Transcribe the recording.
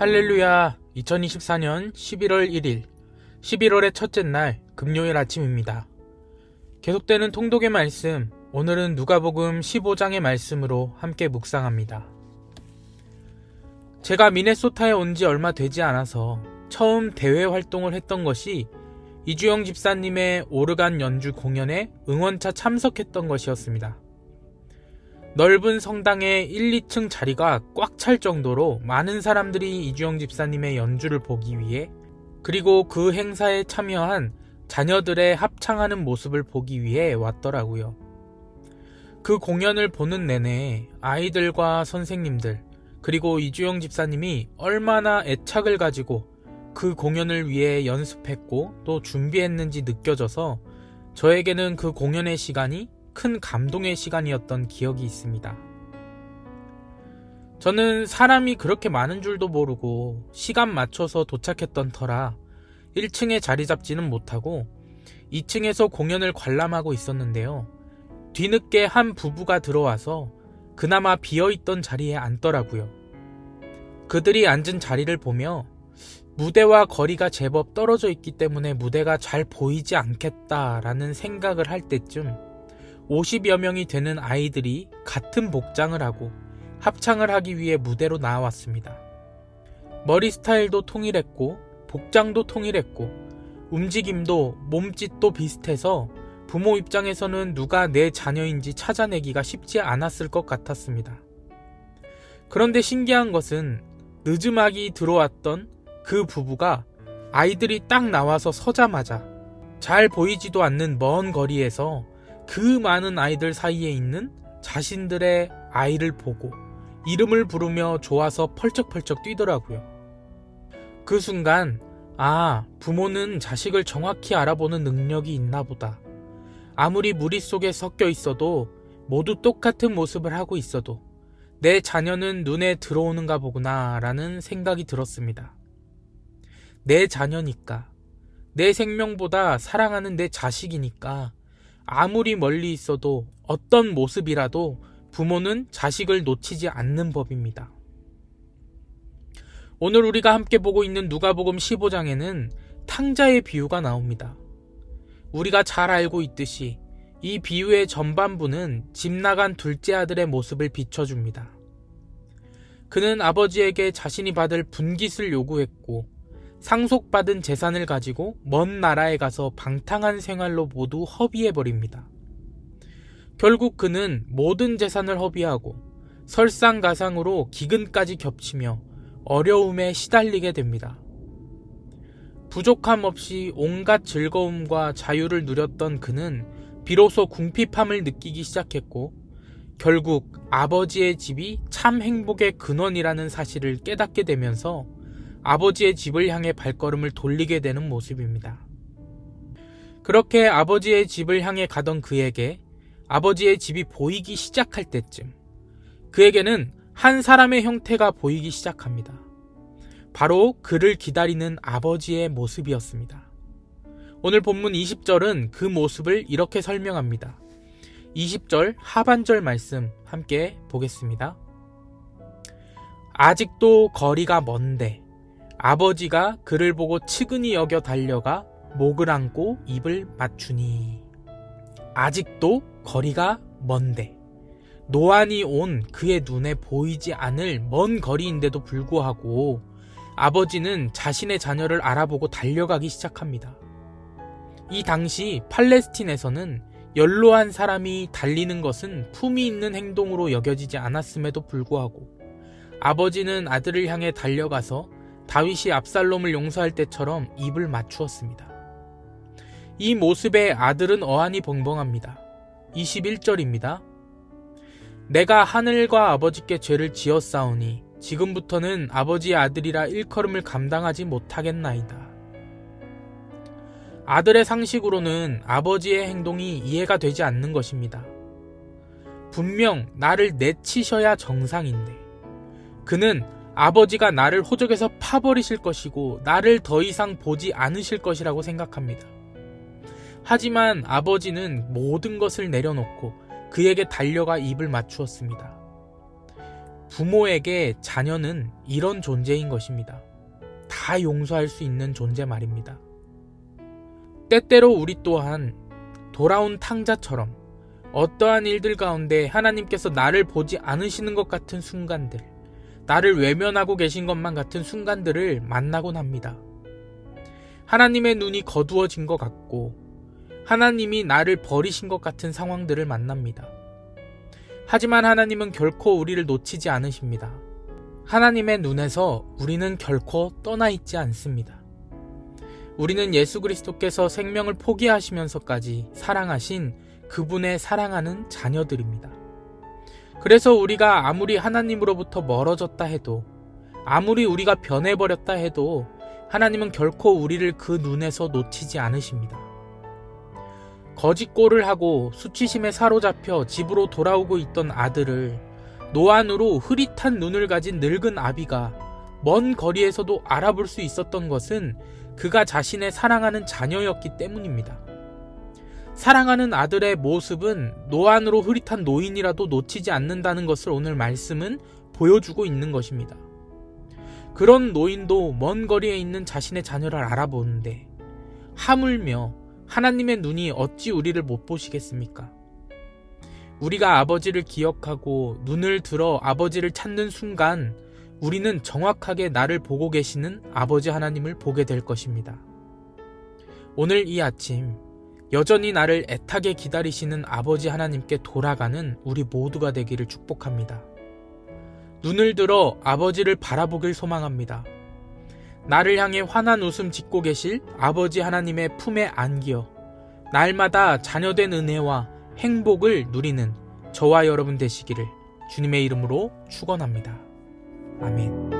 할렐루야 2024년 11월 1일 11월의 첫째 날 금요일 아침입니다. 계속되는 통독의 말씀 오늘은 누가복음 15장의 말씀으로 함께 묵상합니다. 제가 미네소타에 온 지 얼마 되지 않아서 처음 대회 활동을 했던 것이 이주영 집사님의 오르간 연주 공연에 응원차 참석했던 것이었습니다. 넓은 성당의 1, 2층 자리가 꽉 찰 정도로 많은 사람들이 이주영 집사님의 연주를 보기 위해 그리고 그 행사에 참여한 자녀들의 합창하는 모습을 보기 위해 왔더라고요. 그 공연을 보는 내내 아이들과 선생님들 그리고 이주영 집사님이 얼마나 애착을 가지고 그 공연을 위해 연습했고 또 준비했는지 느껴져서 저에게는 그 공연의 시간이 큰 감동의 시간이었던 기억이 있습니다. 저는 사람이 그렇게 많은 줄도 모르고 시간 맞춰서 도착했던 터라 1층에 자리 잡지는 못하고 2층에서 공연을 관람하고 있었는데요. 뒤늦게 한 부부가 들어와서 그나마 비어있던 자리에 앉더라고요. 그들이 앉은 자리를 보며 무대와 거리가 제법 떨어져 있기 때문에 무대가 잘 보이지 않겠다라는 생각을 할 때쯤 50여 명이 되는 아이들이 같은 복장을 하고 합창을 하기 위해 무대로 나왔습니다. 머리 스타일도 통일했고 복장도 통일했고 움직임도 몸짓도 비슷해서 부모 입장에서는 누가 내 자녀인지 찾아내기가 쉽지 않았을 것 같았습니다. 그런데 신기한 것은 늦음막이 들어왔던 그 부부가 아이들이 딱 나와서 서자마자 잘 보이지도 않는 먼 거리에서 그 많은 아이들 사이에 있는 자신들의 아이를 보고 이름을 부르며 좋아서 펄쩍펄쩍 뛰더라고요. 그 순간, 아, 부모는 자식을 정확히 알아보는 능력이 있나 보다. 아무리 무리 속에 섞여 있어도 모두 똑같은 모습을 하고 있어도 내 자녀는 눈에 들어오는가 보구나 라는 생각이 들었습니다. 내 자녀니까, 내 생명보다 사랑하는 내 자식이니까 아무리 멀리 있어도 어떤 모습이라도 부모는 자식을 놓치지 않는 법입니다. 오늘 우리가 함께 보고 있는 누가복음 15장에는 탕자의 비유가 나옵니다. 우리가 잘 알고 있듯이 이 비유의 전반부는 집 나간 둘째 아들의 모습을 비춰줍니다. 그는 아버지에게 자신이 받을 분깃을 요구했고 상속받은 재산을 가지고 먼 나라에 가서 방탕한 생활로 모두 허비해버립니다. 결국 그는 모든 재산을 허비하고 설상가상으로 기근까지 겹치며 어려움에 시달리게 됩니다. 부족함 없이 온갖 즐거움과 자유를 누렸던 그는 비로소 궁핍함을 느끼기 시작했고 결국 아버지의 집이 참 행복의 근원이라는 사실을 깨닫게 되면서 아버지의 집을 향해 발걸음을 돌리게 되는 모습입니다. 그렇게 아버지의 집을 향해 가던 그에게 아버지의 집이 보이기 시작할 때쯤 그에게는 한 사람의 형태가 보이기 시작합니다. 바로 그를 기다리는 아버지의 모습이었습니다. 오늘 본문 20절은 그 모습을 이렇게 설명합니다. 20절 하반절 말씀 함께 보겠습니다. 아직도 거리가 먼데 아버지가 그를 보고 측은히 여겨 달려가 목을 안고 입을 맞추니 아직도 거리가 먼데 노안이 온 그의 눈에 보이지 않을 먼 거리인데도 불구하고 아버지는 자신의 자녀를 알아보고 달려가기 시작합니다. 이 당시 팔레스틴에서는 연로한 사람이 달리는 것은 품이 있는 행동으로 여겨지지 않았음에도 불구하고 아버지는 아들을 향해 달려가서 다윗이 압살롬을 용서할 때처럼 입을 맞추었습니다. 이 모습에 아들은 어안이 벙벙합니다. 21절입니다. 내가 하늘과 아버지께 죄를 지었사오니 지금부터는 아버지의 아들이라 일컬음을 감당하지 못하겠나이다. 아들의 상식으로는 아버지의 행동이 이해가 되지 않는 것입니다. 분명 나를 내치셔야 정상인데 그는 아버지가 나를 호적에서 파버리실 것이고 나를 더 이상 보지 않으실 것이라고 생각합니다. 하지만 아버지는 모든 것을 내려놓고 그에게 달려가 입을 맞추었습니다. 부모에게 자녀는 이런 존재인 것입니다. 다 용서할 수 있는 존재 말입니다. 때때로 우리 또한 돌아온 탕자처럼 어떠한 일들 가운데 하나님께서 나를 보지 않으시는 것 같은 순간들, 나를 외면하고 계신 것만 같은 순간들을 만나곤 합니다. 하나님의 눈이 거두어진 것 같고, 하나님이 나를 버리신 것 같은 상황들을 만납니다. 하지만 하나님은 결코 우리를 놓치지 않으십니다. 하나님의 눈에서 우리는 결코 떠나 있지 않습니다. 우리는 예수 그리스도께서 생명을 포기하시면서까지 사랑하신 그분의 사랑하는 자녀들입니다. 그래서 우리가 아무리 하나님으로부터 멀어졌다 해도, 아무리 우리가 변해버렸다 해도, 하나님은 결코 우리를 그 눈에서 놓치지 않으십니다. 거짓골을 하고 수치심에 사로잡혀 집으로 돌아오고 있던 아들을 노안으로 흐릿한 눈을 가진 늙은 아비가 먼 거리에서도 알아볼 수 있었던 것은 그가 자신의 사랑하는 자녀였기 때문입니다. 사랑하는 아들의 모습은 노안으로 흐릿한 노인이라도 놓치지 않는다는 것을 오늘 말씀은 보여주고 있는 것입니다. 그런 노인도 먼 거리에 있는 자신의 자녀를 알아보는데 하물며 하나님의 눈이 어찌 우리를 못 보시겠습니까? 우리가 아버지를 기억하고 눈을 들어 아버지를 찾는 순간 우리는 정확하게 나를 보고 계시는 아버지 하나님을 보게 될 것입니다. 오늘 이 아침 여전히 나를 애타게 기다리시는 아버지 하나님께 돌아가는 우리 모두가 되기를 축복합니다. 눈을 들어 아버지를 바라보길 소망합니다. 나를 향해 환한 웃음 짓고 계실 아버지 하나님의 품에 안기어 날마다 자녀된 은혜와 행복을 누리는 저와 여러분 되시기를 주님의 이름으로 축원합니다. 아멘.